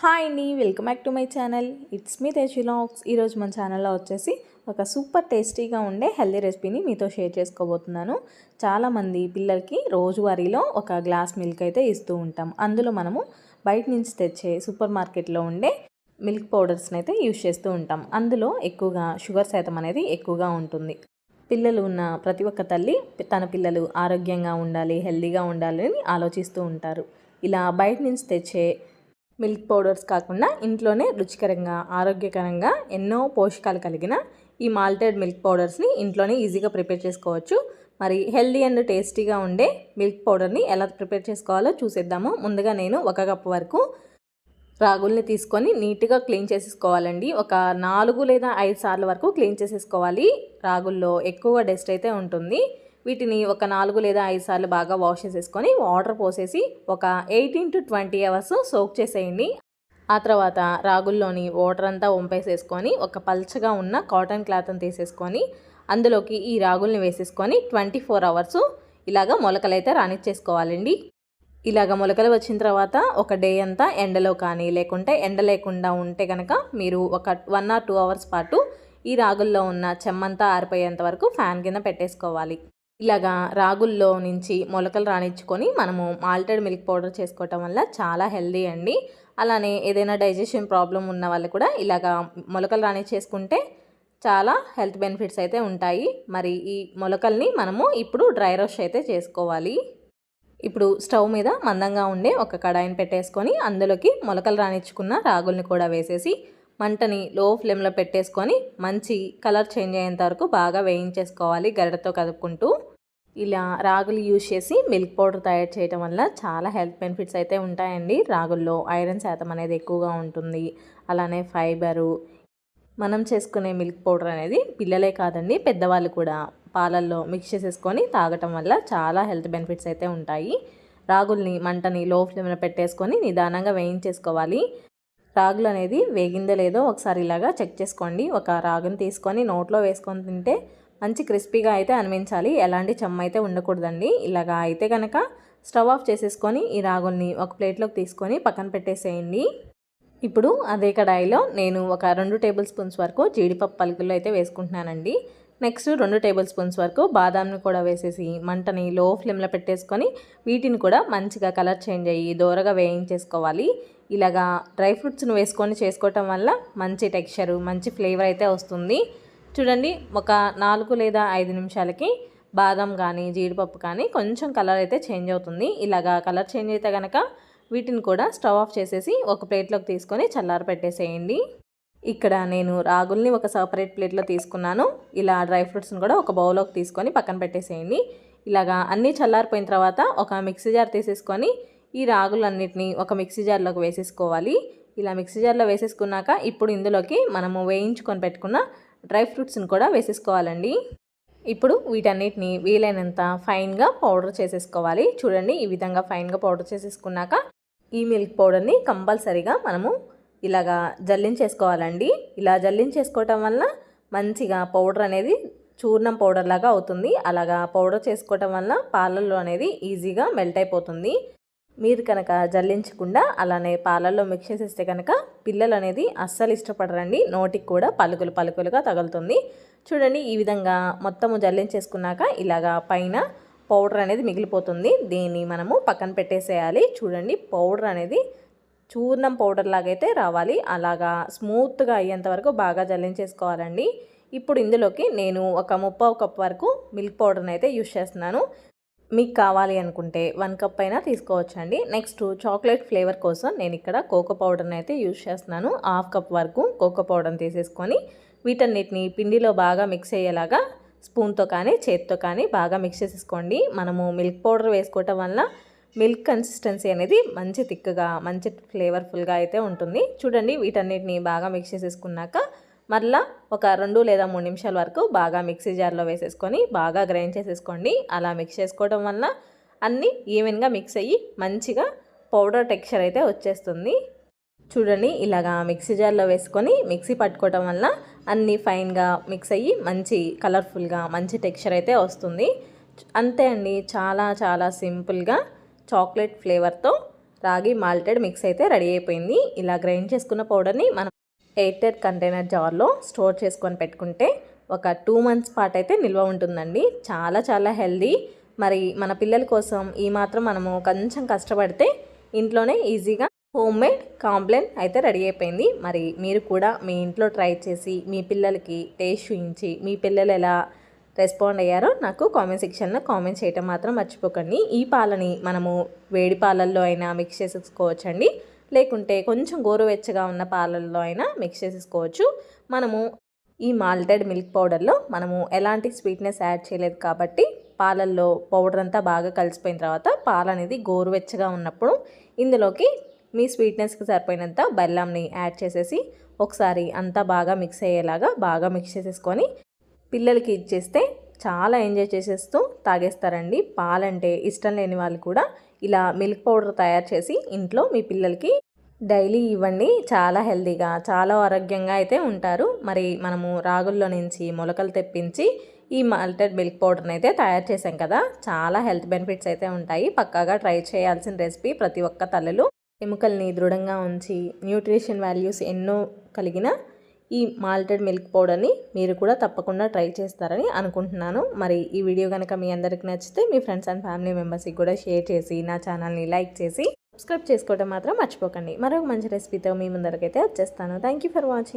Hi అండి welcome back to my channel. It's me తేజులాక్స్ ఈరోజు మన ఛానల్లో వచ్చేసి ఒక సూపర్ టేస్టీగా ఉండే హెల్దీ రెసిపీని మీతో షేర్ చేసుకోబోతున్నాను. చాలామంది పిల్లలకి రోజువారీలో ఒక గ్లాస్ మిల్క్ అయితే ఇస్తూ ఉంటాం. అందులో మనము బయట నుంచి తెచ్చే సూపర్ మార్కెట్లో ఉండే మిల్క్ పౌడర్స్ని అయితే యూజ్ చేస్తూ ఉంటాం. అందులో ఎక్కువగా షుగర్ శాతం అనేది ఎక్కువగా ఉంటుంది. పిల్లలు ఉన్న ప్రతి ఒక్క తల్లి తన పిల్లలు ఆరోగ్యంగా ఉండాలి హెల్దీగా ఉండాలి అని ఆలోచిస్తూ ఉంటారు. ఇలా బయట నుంచి తెచ్చే మిల్క్ పౌడర్స్ కాకుండా ఇంట్లోనే రుచికరంగా ఆరోగ్యకరంగా ఎన్నో పోషకాలు కలిగిన ఈ మాల్టెడ్ మిల్క్ పౌడర్స్ని ఇంట్లోనే ఈజీగా ప్రిపేర్ చేసుకోవచ్చు. మరి హెల్దీ అండ్ టేస్టీగా ఉండే మిల్క్ పౌడర్ని ఎలా ప్రిపేర్ చేసుకోవాలో చూసేద్దాము. ముందుగా నేను ఒక కప్ వరకు రాగుల్ని తీసుకొని నీట్గా క్లీన్ చేసేసుకోవాలండి. ఒక నాలుగు లేదా ఐదు సార్లు వరకు క్లీన్ చేసేసుకోవాలి. రాగుల్లో ఎక్కువ డస్ట్ అయితే ఉంటుంది. వీటిని ఒక నాలుగు లేదా ఐదు సార్లు బాగా వాష్ చేసేసుకొని వాటర్ పోసేసి ఒక eighteen to twenty hours soak చేసేయండి. ఆ తర్వాత రాగుల్లోని వాటర్ అంతా వంపేసేసుకొని ఒక పల్చగా ఉన్న కాటన్ క్లాత్ని తీసేసుకొని అందులోకి ఈ రాగుల్ని వేసేసుకొని ట్వంటీ ఫోర్ అవర్స్ ఇలాగ మొలకలైతే రానిచ్చేసుకోవాలండి. ఇలాగ మొలకలు వచ్చిన తర్వాత ఒక డే అంతా ఎండలో కానీ లేకుంటే ఎండ లేకుండా ఉంటే కనుక మీరు ఒక వన్ ఆర్ టూ అవర్స్ పాటు ఈ రాగుల్లో ఉన్న చెమ్మంతా ఆరిపోయేంత వరకు ఫ్యాన్ కింద పెట్టేసుకోవాలి. ఇలాగా రాగుల్లో నుంచి మొలకలు రాణించుకొని మనము మాల్టెడ్ మిల్క్ పౌడర్ చేసుకోవటం వల్ల చాలా హెల్దీ అండి. అలానే ఏదైనా డైజెషన్ ప్రాబ్లం ఉన్న వాళ్ళు కూడా ఇలాగా మొలకలు రాణించేసుకుంటే చాలా హెల్త్ బెనిఫిట్స్ అయితే ఉంటాయి. మరి ఈ మొలకల్ని మనము ఇప్పుడు డ్రై రోస్ట్ అయితే చేసుకోవాలి. ఇప్పుడు స్టవ్ మీద మందంగా ఉండే ఒక కడాయిని పెట్టేసుకొని అందులోకి మొలకలు రాణించుకున్న రాగుల్ని కూడా వేసేసి మంటని లో ఫ్లేమ్లో పెట్టేసుకొని మంచి కలర్ చేంజ్ అయ్యేంత వరకు బాగా వేయించేసుకోవాలి గరిటతో కదుపుకుంటూ. ఇలా రాగులు యూజ్ చేసి మిల్క్ పౌడర్ తయారు చేయడం వల్ల చాలా హెల్త్ బెనిఫిట్స్ అయితే ఉంటాయండి. రాగుల్లో ఐరన్ శాతం అనేది ఎక్కువగా ఉంటుంది. అలానే ఫైబరు. మనం చేసుకునే మిల్క్ పౌడర్ అనేది పిల్లలే కాదండి పెద్దవాళ్ళు కూడా పాలల్లో మిక్స్ చేసేసుకొని తాగటం వల్ల చాలా హెల్త్ బెనిఫిట్స్ అయితే ఉంటాయి. రాగుల్ని మంటని లో ఫ్లేమ్లో పెట్టేసుకొని నిదానంగా వేయించేసుకోవాలి. రాగులు అనేది వేగిందో లేదో ఒకసారి ఇలాగా చెక్ చేసుకోండి. ఒక రాగుని తీసుకొని నోట్లో వేసుకొని తింటే మంచి క్రిస్పీగా అయితే అనిపించాలి. ఎలాంటి చెమ్మ అయితే ఉండకూడదండి. ఇలాగా అయితే కనుక స్టవ్ ఆఫ్ చేసేసుకొని ఈ రాగుల్ని ఒక ప్లేట్లోకి తీసుకొని పక్కన పెట్టేసేయండి. ఇప్పుడు అదే కడాయిలో నేను ఒక రెండు టేబుల్ స్పూన్స్ వరకు జీడిపప్పు పలుకులు అయితే వేసుకుంటున్నానండి. నెక్స్ట్ రెండు టేబుల్ స్పూన్స్ వరకు బాదాంని కూడా వేసేసి మంటని లో ఫ్లేమ్లో పెట్టేసుకొని వీటిని కూడా మంచిగా కలర్ చేంజ్ అయ్యి దూరగా వేయించేసుకోవాలి. ఇలాగా డ్రై ఫ్రూట్స్ను వేసుకొని చేసుకోవటం వల్ల మంచి టెక్స్చరు మంచి ఫ్లేవర్ అయితే వస్తుంది. చూడండి ఒక నాలుగు లేదా ఐదు నిమిషాలకి బాదం కానీ జీడిపప్పు కానీ కొంచెం కలర్ అయితే చేంజ్ అవుతుంది. ఇలాగా కలర్ చేంజ్ అయితే కనుక వీటిని కూడా స్టవ్ ఆఫ్ చేసేసి ఒక ప్లేట్లోకి తీసుకొని చల్లార పెట్టేసేయండి. ఇక్కడ నేను రాగుల్ని ఒక సపరేట్ ప్లేట్లో తీసుకున్నాను. ఇలా డ్రై ఫ్రూట్స్ని కూడా ఒక బౌల్లోకి తీసుకొని పక్కన పెట్టేసేయండి. ఇలాగా అన్నీ చల్లారిపోయిన తర్వాత ఒక మిక్సీ జార్ తీసేసుకొని ఈ రాగులన్నిటిని ఒక మిక్సీ జార్లోకి వేసేసుకోవాలి. ఇలా మిక్సీ జార్లో వేసేసుకున్నాక ఇప్పుడు ఇందులోకి మనము వేయించుకొని పెట్టుకున్న డ్రై ఫ్రూట్స్ని కూడా వేసేసుకోవాలండి. ఇప్పుడు వీటన్నిటిని వీలైనంత ఫైన్గా పౌడర్ చేసేసుకోవాలి. చూడండి ఈ విధంగా ఫైన్గా పౌడర్ చేసేసుకున్నాక ఈ మిల్క్ పౌడర్ని కంపల్సరీగా మనము ఇలాగా జల్లించేసుకోవాలండి. ఇలా జల్లించేసుకోవటం వల్ల మంచిగా పౌడర్ అనేది చూర్ణం పౌడర్ లాగా అవుతుంది. అలాగా పౌడర్ చేసుకోవటం వల్ల పాలల్లో అనేది ఈజీగా మెల్ట్ అయిపోతుంది. మీరు కనుక జల్లించకుండా అలానే పాలల్లో మిక్స్ చేసేస్తే కనుక పిల్లలు అనేది అస్సలు ఇష్టపడరండి. నోటికి కూడా పలుకులు పలుకులుగా తగులుతుంది. చూడండి ఈ విధంగా మొత్తము జల్లించేసుకున్నాక ఇలాగా పైన పౌడర్ అనేది మిగిలిపోతుంది. దీన్ని మనము పక్కన పెట్టేసేయాలి. చూడండి పౌడర్ అనేది చూర్ణం పౌడర్ లాగైతే రావాలి. అలాగా స్మూత్గా అయ్యేంత వరకు బాగా జల్లించేసుకోవాలండి. ఇప్పుడు ఇందులోకి నేను ఒక ముప్పావు కప్ వరకు మిల్క్ పౌడర్ని అయితే యూస్ చేస్తున్నాను. మీకు కావాలి అనుకుంటే వన్ కప్ అయినా తీసుకోవచ్చండి. నెక్స్ట్ చాక్లెట్ ఫ్లేవర్ కోసం నేను ఇక్కడ కోకో పౌడర్ని అయితే యూజ్ చేస్తున్నాను. హాఫ్ కప్ వరకు కోకో పౌడర్ని తీసేసుకొని వీటన్నిటిని పిండిలో బాగా మిక్స్ అయ్యేలాగా స్పూన్తో కానీ చేతితో కానీ బాగా మిక్స్ చేసేసుకోండి. మనము మిల్క్ పౌడర్ వేసుకోవటం వల్ల మిల్క్ కన్సిస్టెన్సీ అనేది మంచి థిక్గా మంచి ఫ్లేవర్ఫుల్గా అయితే ఉంటుంది. చూడండి వీటన్నిటిని బాగా మిక్స్ చేసేసుకున్నాక మరలా ఒక రెండు లేదా మూడు నిమిషాల వరకు బాగా మిక్సీ జార్లో వేసేసుకొని బాగా గ్రైండ్ చేసేసుకోండి. అలా మిక్స్ చేసుకోవడం వల్ల అన్నీ ఈవెన్గా మిక్స్ అయ్యి మంచిగా పౌడర్ టెక్స్చర్ అయితే వచ్చేస్తుంది. చూడండి ఇలాగా మిక్సీ జార్లో వేసుకొని మిక్సీ పట్టుకోవడం వల్ల అన్నీ ఫైన్గా మిక్స్ అయ్యి మంచి కలర్ఫుల్గా మంచి టెక్స్చర్ అయితే వస్తుంది. అంతే అండి చాలా చాలా సింపుల్గా చాక్లెట్ ఫ్లేవర్తో రాగి మాల్టెడ్ మిక్స్ అయితే రెడీ అయిపోయింది. ఇలా గ్రైండ్ చేసుకున్న పౌడర్ని మనం ఎయిటెడ్ కంటైనర్ జార్లో స్టోర్ చేసుకొని పెట్టుకుంటే ఒక టూ మంత్స్ పాటు అయితే నిల్వ ఉంటుందండి. చాలా చాలా హెల్దీ. మరి మన పిల్లల కోసం ఈ మాత్రం మనము కొంచెం కష్టపడితే ఇంట్లోనే ఈజీగా హోమ్ మేడ్ కాంప్లెన్ అయితే రెడీ అయిపోయింది. మరి మీరు కూడా మీ ఇంట్లో ట్రై చేసి మీ పిల్లలకి టేస్ట్ చూయించి మీ పిల్లలు ఎలా రెస్పాండ్ అయ్యారో నాకు కామెంట్ సెక్షన్లో కామెంట్ చేయటం మాత్రం మర్చిపోకండి. ఈ పాలని మనము వేడి పాలల్లో అయినా మిక్స్ చేసేసుకోవచ్చండి లేకుంటే కొంచెం గోరువెచ్చగా ఉన్న పాలల్లో అయినా మిక్స్ చేసేసుకోవచ్చు. మనము ఈ మాల్టెడ్ మిల్క్ పౌడర్లో మనము ఎలాంటి స్వీట్నెస్ యాడ్ చేయలేదు కాబట్టి పాలల్లో పౌడర్ అంతా బాగా కలిసిపోయిన తర్వాత పాలు అనేది గోరువెచ్చగా ఉన్నప్పుడు ఇందులోకి మీ స్వీట్నెస్కి సరిపోయినంత బెల్లంని యాడ్ చేసేసి ఒకసారి అంతా బాగా మిక్స్ అయ్యేలాగా బాగా మిక్స్ చేసేసుకొని పిల్లలకి ఇచ్చేస్తే చాలా ఎంజాయ్ చేసేస్తూ తాగేస్తారండి. పాలంటే ఇష్టం లేని వాళ్ళు కూడా ఇలా మిల్క్ పౌడర్ తయారు చేసి ఇంట్లో మీ పిల్లలకి డైలీ ఇవ్వండి. చాలా హెల్తీగా చాలా ఆరోగ్యంగా అయితే ఉంటారు. మరి మనము రాగుల్లో నుంచి మొలకలు తెప్పించి ఈ మాల్టెడ్ మిల్క్ పౌడర్ని అయితే తయారు చేసాం కదా. చాలా హెల్త్ బెనిఫిట్స్ అయితే ఉంటాయి. పక్కాగా ట్రై చేయాల్సిన రెసిపీ ప్రతి ఒక్క తల్లులు ఎముకల్ని దృఢంగా ఉంచి న్యూట్రిషన్ వాల్యూస్ ఎన్నో కలిగిన ఈ మాల్టెడ్ మిల్క్ పౌడర్ని మీరు కూడా తప్పకుండా ట్రై చేస్తారని అనుకుంటున్నాను. మరి ఈ వీడియో కనుక మీ అందరికి నచ్చితే మీ ఫ్రెండ్స్ అండ్ ఫ్యామిలీ మెంబర్స్కి కూడా షేర్ చేసి నా ఛానల్ని లైక్ చేసి సబ్స్క్రైబ్ చేసుకోవడం మాత్రం మర్చిపోకండి. మరొక మంచి రెసిపీతో మీ ముందరకైతే వచ్చేస్తాను. Thank you for watching.